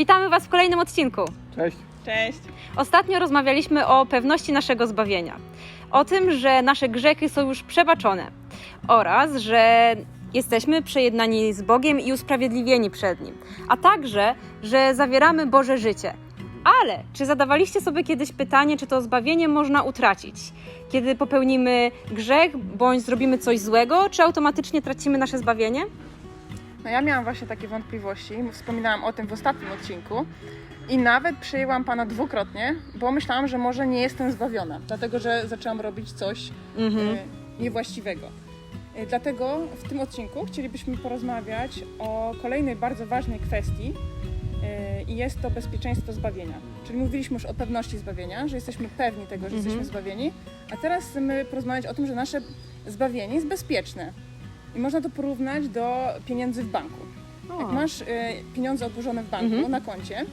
witamy Was w kolejnym odcinku. Cześć. Cześć. Ostatnio rozmawialiśmy o pewności naszego zbawienia. O tym, że nasze grzechy są już przebaczone oraz, że jesteśmy przejednani z Bogiem i usprawiedliwieni przed Nim, a także, że zawieramy Boże życie. Ale czy zadawaliście sobie kiedyś pytanie, czy to zbawienie można utracić? Kiedy popełnimy grzech bądź zrobimy coś złego, czy automatycznie tracimy nasze zbawienie? No ja miałam właśnie takie wątpliwości. Wspominałam o tym w ostatnim odcinku. I nawet przyjęłam Pana dwukrotnie, bo myślałam, że może nie jestem zbawiona, dlatego że zaczęłam robić coś Mhm. e, niewłaściwego. E, Dlatego w tym odcinku chcielibyśmy porozmawiać o kolejnej bardzo ważnej kwestii e, i jest to bezpieczeństwo zbawienia. Czyli mówiliśmy już o pewności zbawienia, że jesteśmy pewni tego, że Mhm. jesteśmy zbawieni, a teraz chcemy porozmawiać o tym, że nasze zbawienie jest bezpieczne. I można to porównać do pieniędzy w banku. Jak masz e, pieniądze odłożone w banku Mhm. na koncie,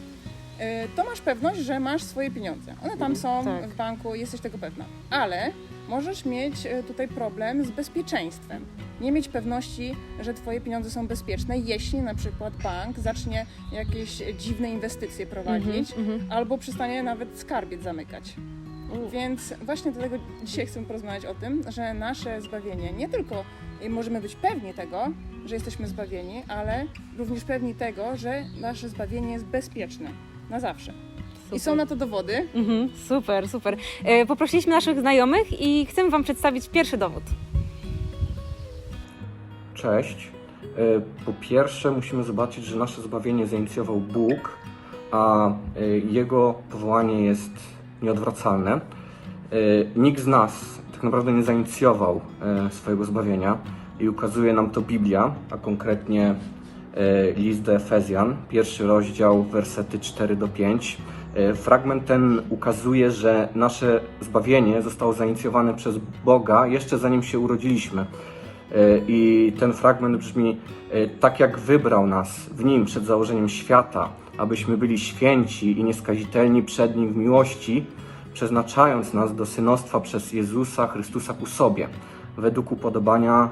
e, to masz pewność, że masz swoje pieniądze. One tam są Tak. w banku, jesteś tego pewna. Ale możesz mieć e, tutaj problem z bezpieczeństwem. Nie mieć pewności, że twoje pieniądze są bezpieczne, jeśli na przykład bank zacznie jakieś dziwne inwestycje prowadzić, Mhm, mhm. albo przestanie nawet skarbiec zamykać. Więc właśnie dlatego dzisiaj chcę porozmawiać o tym, że nasze zbawienie nie tylko możemy być pewni tego, że jesteśmy zbawieni, ale również pewni tego, że nasze zbawienie jest bezpieczne na zawsze. I są na to dowody. Mhm, super, super. E, Poprosiliśmy naszych znajomych i chcemy Wam przedstawić pierwszy dowód. Cześć. E, Po pierwsze musimy zobaczyć, że nasze zbawienie zainicjował Bóg, a e, Jego powołanie jest nieodwracalne. E, Nikt z nas tak naprawdę nie zainicjował e, swojego zbawienia i ukazuje nam to Biblia, a konkretnie e, list do Efezjan, pierwszy rozdział, wersety 4 do 5. E, Fragment ten ukazuje, że nasze zbawienie zostało zainicjowane przez Boga jeszcze zanim się urodziliśmy. I ten fragment brzmi: Tak jak wybrał nas w nim przed założeniem świata, abyśmy byli święci i nieskazitelni przed nim w miłości, przeznaczając nas do synostwa przez Jezusa Chrystusa ku sobie, według upodobania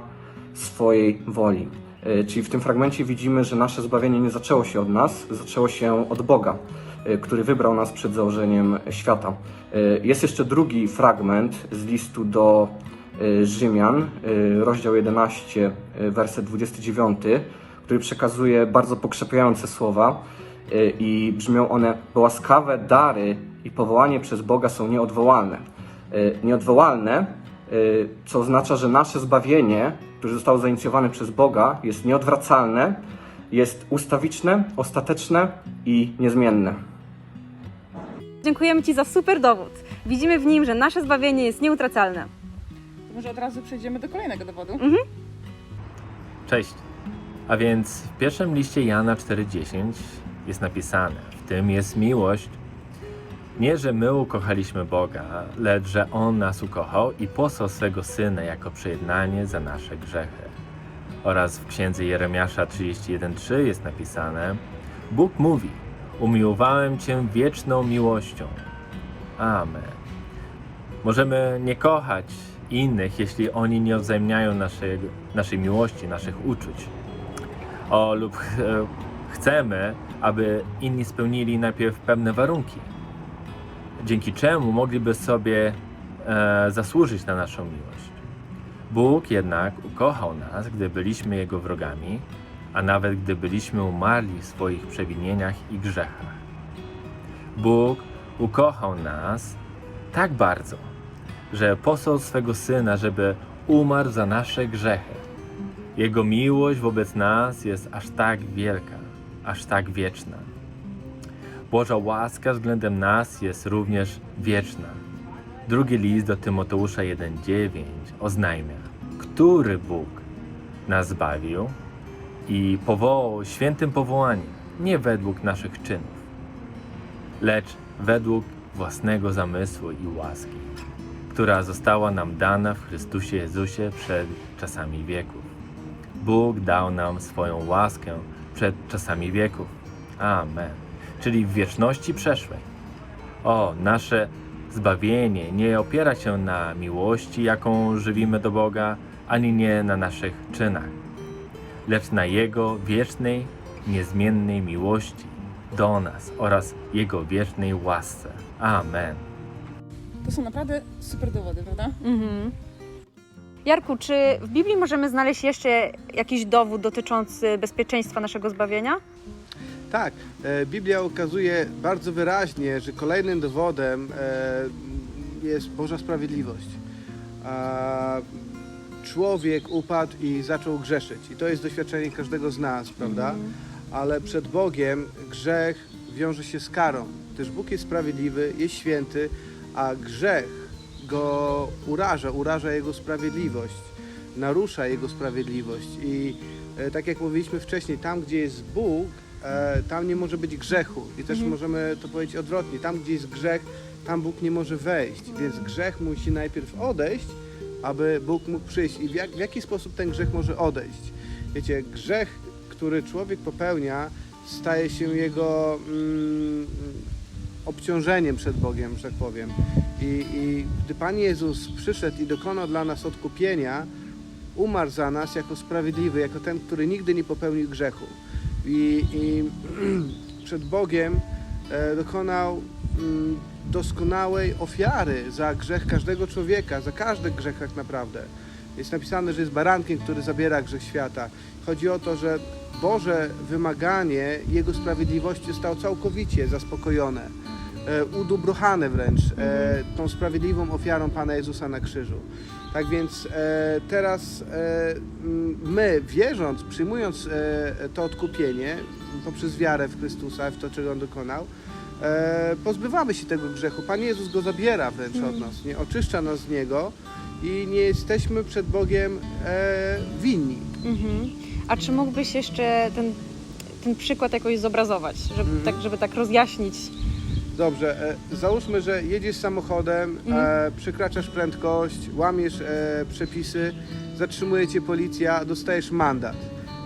swojej woli. E, Czyli w tym fragmencie widzimy, że nasze zbawienie nie zaczęło się od nas, zaczęło się od Boga, e, który wybrał nas przed założeniem świata. E, Jest jeszcze drugi fragment z listu do Rzymian, rozdział 11, e, werset 29, który przekazuje bardzo pokrzepiające słowa i brzmią one: Bo łaskawe dary i powołanie przez Boga są nieodwołalne. E, Nieodwołalne, e, co oznacza, że nasze zbawienie, które zostało zainicjowane przez Boga, jest nieodwracalne, jest ustawiczne, ostateczne i niezmienne. Dziękujemy Ci za super dowód. Widzimy w nim, że nasze zbawienie jest nieutracalne. To może od razu przejdziemy do kolejnego dowodu. Cześć. A więc w pierwszym liście Jana 4:10 jest napisane: W tym jest miłość. Nie, że my ukochaliśmy Boga, lecz że On nas ukochał i posłał swego Syna jako przejednanie za nasze grzechy. Oraz w księdze Jeremiasza 31:3 jest napisane: Bóg mówi: Umiłowałem Cię wieczną miłością. Amen. Możemy nie kochać innych, jeśli oni nie odwzajemniają naszej, naszej miłości, naszych uczuć. O, lub e, chcemy, aby inni spełnili najpierw pewne warunki, dzięki czemu mogliby sobie e, zasłużyć na naszą miłość. Bóg jednak ukochał nas, gdy byliśmy Jego wrogami, a nawet gdy byliśmy umarli w swoich przewinieniach i grzechach. Bóg ukochał nas tak bardzo, że posłał swego Syna, żeby umarł za nasze grzechy. Jego miłość wobec nas jest aż tak wielka, aż tak wieczna. Boża łaska względem nas jest również wieczna. Drugi list do Tymoteusza 1,9 oznajmia, który Bóg nas zbawił i powołał świętym powołaniem, nie według naszych czynów, lecz według własnego zamysłu i łaski, która została nam dana w Chrystusie Jezusie przed czasami wieków. Bóg dał nam swoją łaskę przed czasami wieków. Amen. Czyli w wieczności przeszłej. O, nasze zbawienie nie opiera się na miłości, jaką żywimy do Boga, ani nie na naszych czynach, lecz na Jego wiecznej, niezmiennej miłości do nas oraz Jego wiecznej łasce. Amen. To są naprawdę super dowody, prawda? Mhm. Jarku, czy w Biblii możemy znaleźć jeszcze jakiś dowód dotyczący bezpieczeństwa naszego zbawienia? Tak, e, Biblia ukazuje bardzo wyraźnie, że kolejnym dowodem e, jest Boża sprawiedliwość. Człowiek upadł i zaczął grzeszyć. I to jest doświadczenie każdego z nas, prawda? Ale przed Bogiem grzech wiąże się z karą. Też Bóg jest sprawiedliwy, jest święty, a grzech go uraża, uraża Jego sprawiedliwość, narusza Jego sprawiedliwość. I e, tak jak mówiliśmy wcześniej, tam gdzie jest Bóg, e, tam nie może być grzechu. I też możemy to powiedzieć odwrotnie. Tam gdzie jest grzech, tam Bóg nie może wejść. Więc grzech musi najpierw odejść, aby Bóg mógł przyjść. I w, jak, w jaki sposób ten grzech może odejść? Wiecie, grzech, który człowiek popełnia, staje się jego mm, obciążeniem przed Bogiem, że tak powiem. I, I gdy Pan Jezus przyszedł i dokonał dla nas odkupienia, umarł za nas jako sprawiedliwy, jako ten, który nigdy nie popełnił grzechu. I, i przed Bogiem e, dokonał mm, doskonałej ofiary za grzech każdego człowieka, za każdy grzech tak naprawdę. Jest napisane, że jest barankiem, który zabiera grzech świata. Chodzi o to, że Boże wymaganie Jego sprawiedliwości zostało całkowicie zaspokojone, e, udobrochane wręcz e, tą sprawiedliwą ofiarą Pana Jezusa na krzyżu. Tak więc e, teraz my, wierząc, przyjmując to odkupienie poprzez wiarę w Chrystusa, w to, czego On dokonał, pozbywamy się tego grzechu. Pan Jezus go zabiera wręcz od nas, nie oczyszcza nas z niego i nie jesteśmy przed Bogiem winni. Mhm. A czy mógłbyś jeszcze ten, ten przykład jakoś zobrazować, żeby, Mhm. tak, żeby tak rozjaśnić? Dobrze, e, załóżmy, że jedziesz samochodem, e, przekraczasz prędkość, łamiesz e, przepisy, zatrzymuje cię policja, dostajesz mandat.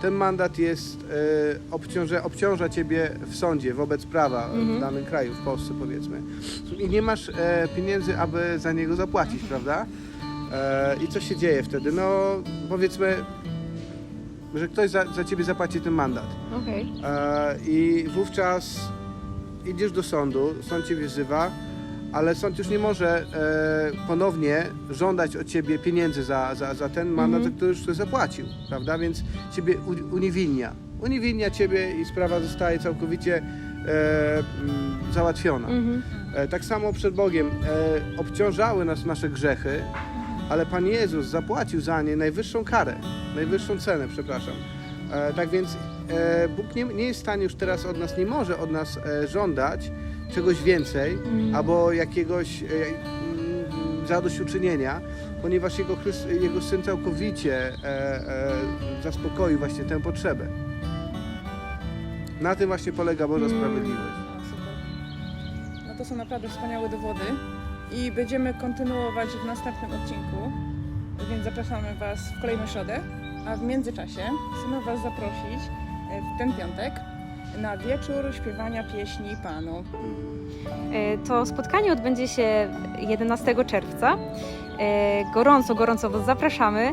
Ten mandat jest, e, obciąża, obciąża ciebie w sądzie wobec prawa w danym kraju, w Polsce powiedzmy. I nie masz e, pieniędzy, aby za niego zapłacić, prawda? E, I co się dzieje wtedy? No powiedzmy, że ktoś za, za ciebie zapłaci ten mandat. Okej. E, I wówczas idziesz do sądu, sąd cię wzywa, ale sąd już nie może e, ponownie żądać od ciebie pieniędzy za, za, za ten mandat, za który już zapłacił, prawda? Więc ciebie uniewinnia. Uniewinnia ciebie i sprawa zostaje całkowicie e, mm, załatwiona. Mhm. E, Tak samo przed Bogiem e, obciążały nas nasze grzechy, ale Pan Jezus zapłacił za nie najwyższą karę, najwyższą cenę, przepraszam. E, Tak więc Bóg nie, nie jest w stanie już teraz od nas, nie może od nas e, żądać czegoś więcej albo jakiegoś e, mm, zadośćuczynienia, ponieważ Jego, Chryst- Jego Syn całkowicie e, e, zaspokoił właśnie tę potrzebę. Na tym właśnie polega Boża Mm. sprawiedliwość. No, super. No to są naprawdę wspaniałe dowody i będziemy kontynuować w następnym odcinku, więc zapraszamy Was w kolejną środę, a w międzyczasie chcemy Was zaprosić e, w ten piątek na wieczór śpiewania pieśni Panu. E, To spotkanie odbędzie się 11 czerwca. E, Gorąco, gorąco Was zapraszamy. E,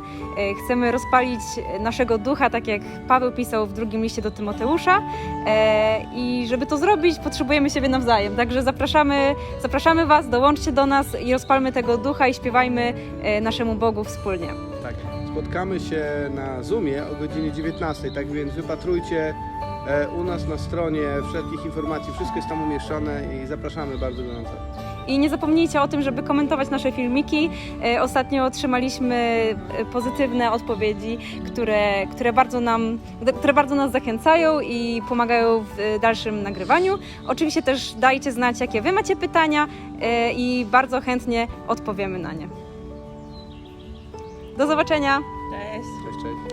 Chcemy rozpalić naszego ducha, tak jak Paweł pisał w drugim liście do Tymoteusza. E, I żeby to zrobić, potrzebujemy siebie nawzajem. Także zapraszamy, zapraszamy Was, dołączcie do nas i rozpalmy tego ducha i śpiewajmy e, naszemu Bogu wspólnie. Spotkamy się na Zoomie o godzinie 19, tak więc wypatrujcie e, u nas na stronie wszelkich informacji, wszystko jest tam umieszczone i zapraszamy bardzo gorąco. I nie zapomnijcie o tym, żeby komentować nasze filmiki. E, Ostatnio otrzymaliśmy e, pozytywne odpowiedzi, które, które, bardzo nam, które bardzo nas zachęcają i pomagają w dalszym nagrywaniu. Oczywiście też dajcie znać, jakie Wy macie pytania i bardzo chętnie odpowiemy na nie. Do zobaczenia! Cześć! Cześć, cześć.